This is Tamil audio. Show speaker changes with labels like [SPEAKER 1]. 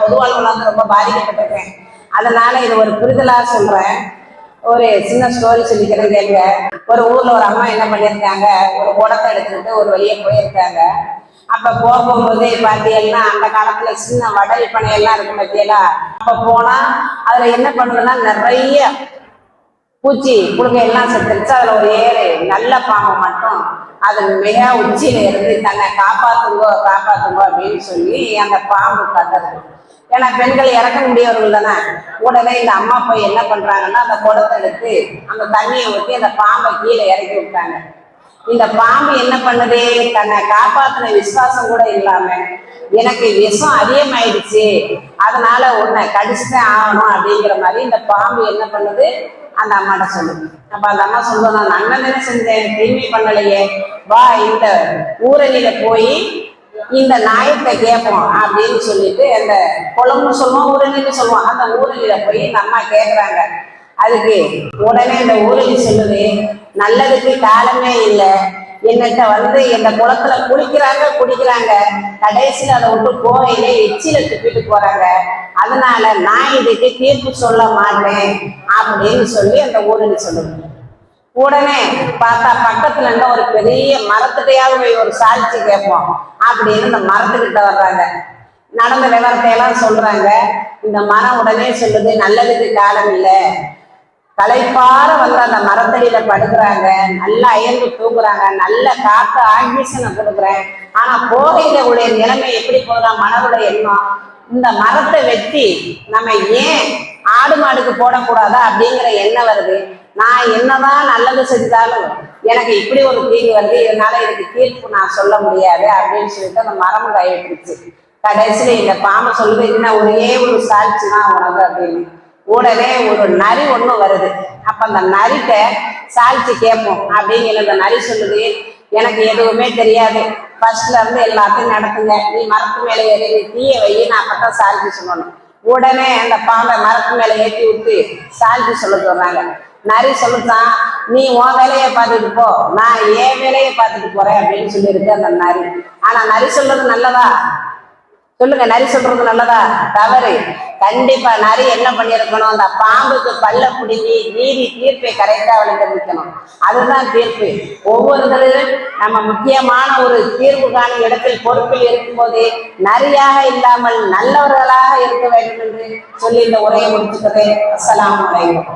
[SPEAKER 1] பொதுவாழ்வுல வந்து ரொம்ப பாதிக்கப்பட்டிருக்கேன். அதனால இது ஒரு புரிதலா சொல்றேன். ஒரு சின்ன ஸ்டோரி சொல்லிக்கிறேன் கேளுங்க. ஒரு ஊர்ல ஒரு அம்மா என்ன பண்ணியிருக்காங்க? ஒரு குடத்தை எடுத்துக்கிட்டு ஒரு வழியே போயிருக்காங்க. அப்ப போகும்போது பார்த்தீங்கன்னா அந்த காலத்துல சின்ன வடல் பனை எல்லாம் இருக்கும் பார்த்தீங்களா அப்ப போனா அதுல என்ன பண்ணுதுன்னா நிறைய பூச்சி புழுங்க எல்லாம் செத்துருச்சு. அதுல ஒரு ஏழு நல்ல பாம்பு மட்டும் அது மிக உச்சியில இருந்து தன்னை காப்பாத்துங்கோ காப்பாத்துங்கோ அப்படின்னு சொல்லி அந்த பாம்பு கத்துறது ஏன்னா பெண்கள் இறக்க முடியவர்கள் தானே. உடனே இந்த அம்மா போய் என்ன பண்றாங்கன்னா அந்த குடத்தை எடுத்து அந்த தண்ணியை ஊற்றி அந்த பாம்பை கீழே இறக்கி விட்டாங்க. இந்த பாம்பு என்ன பண்ணுது? தன்னை காப்பாத்தின விசுவாசம் கூட இல்லாம எனக்கு விஷம் அதிகமாயிடுச்சு. அதனால உன்னை கடிச்சுதான் ஆகணும் அப்படிங்கிற மாதிரி இந்த பாம்பு என்ன பண்ணுது? அந்த அம்மாட்ட சொல்லுது. அப்ப அந்த அம்மா சொல்லுவோம் நான் நல்லதானே செஞ்சேன் தீமை பண்ணலையே. வா இந்த ஊரணியில போய் இந்த நாயத்தை கேட்போம் அப்படின்னு சொல்லிட்டு அந்த குளம்னு சொல்லுவோம் ஊரணின்னு சொல்லுவோம். அந்த ஊரணியில போய் இந்த அம்மா கேட்குறாங்க அதுக்கு உடனே இந்த ஊரணி சொல்லுது நல்லதுக்கு காலமே இல்லை. என்னட்ட வந்து இந்த குளத்துல குளிக்கிறாங்க குடிக்கிறாங்க. கடைசியில அதை விட்டு கோயிலே எச்சில துப்பிட்டு போறாங்க. அதனால நான் இதுக்கு தீர்ப்பு சொல்ல மாட்டேன். அப்படின்னு சொல்லி அந்த ஊரணி சொல்லுது. உடனே பார்த்தா பக்கத்துல இருந்த ஒரு பெரிய மரத்துட்டையாவது போய் ஒரு சாட்சி கேட்போம். அப்படின்னு இந்த மரத்துக்கிட்ட வர்றாங்க. நடந்த விவரத்தை எல்லாம் சொல்றாங்க. இந்த மரம் உடனே சொல்லுது நல்லதுக்கு காலம் இல்லை. களைப்பார வந்து அந்த மரத்தடியில படுக்கிறாங்க. நல்லா அயர்ந்து தூங்குறாங்க. நல்ல காத்து ஆக்சிஜனை கொடுக்குறேன். ஆனா போகையில உடைய நிலைமை எப்படி போகலாம் மனவுடைய எண்ணம் இந்த மரத்தை வெட்டி நம்ம ஏன் ஆடு மாடுக்கு போடக்கூடாதா? அப்படிங்கிற எண்ணம் வருது. நான் என்னதான் நல்லது செஞ்சாலும் எனக்கு இப்படி ஒரு தீங்கு வருது இதனால எனக்கு தீர்ப்பு நான் சொல்ல முடியாது அப்படின்னு சொல்லிட்டு அந்த மரம் கையிட்டுருச்சு கடைசியில இந்த பாம்பை சொல்லுது என்ன ஒரே ஒரு சாட்சி தான் உனக்கு அப்படின்னு. உடனே ஒரு நரி ஒண்ணு வருது. அப்ப அந்த நரிட்ட சாட்சி கேட்போம். அப்படிங்கிற அந்த நரி சொல்லுது எனக்கு எதுவுமே தெரியாது. ஃபர்ஸ்ட்ல இருந்து எல்லாத்தையும் நடத்துங்க. நீ மரத்து மேலே ஏறி நீ தீய வை. நான் அப்பதான் சாட்சி சொல்லணும். உடனே அந்த பாம்பை மரத்து மேலே ஏற்றி விட்டு சாட்சி சொல்ல சொல்றாங்க நரி சொல்லுதான் நீ உன் வேலையை பார்த்துட்டு போ. நான் என் வேலையை பார்த்துட்டு போறேன் அப்படின்னு சொல்லியிருக்கு அந்த நரி. ஆனா நரி சொல்றது நல்லதா? சொல்லுங்க நரி சொல்றது நல்லதா? தவறு. கண்டிப்பா நரி என்ன பண்ணிருக்கணும் அந்த பாம்புக்கு பல்ல பிடிங்கி நீதி தீர்ப்பை கரெக்டா அவளுக்கு நிற்கணும் அதுதான் தீர்ப்பு. ஒவ்வொருத்தரும் நம்ம முக்கியமான ஒரு தீர்வு காணும் இடத்தில் பொறுப்பில் இருக்கும்போது நரியாக இல்லாமல் நல்லவர்களாக இருக்க வேண்டும் என்று சொல்லி இந்த உரையை முடிச்சுக்கிறேன். அஸ்லாம் வலைக்கம்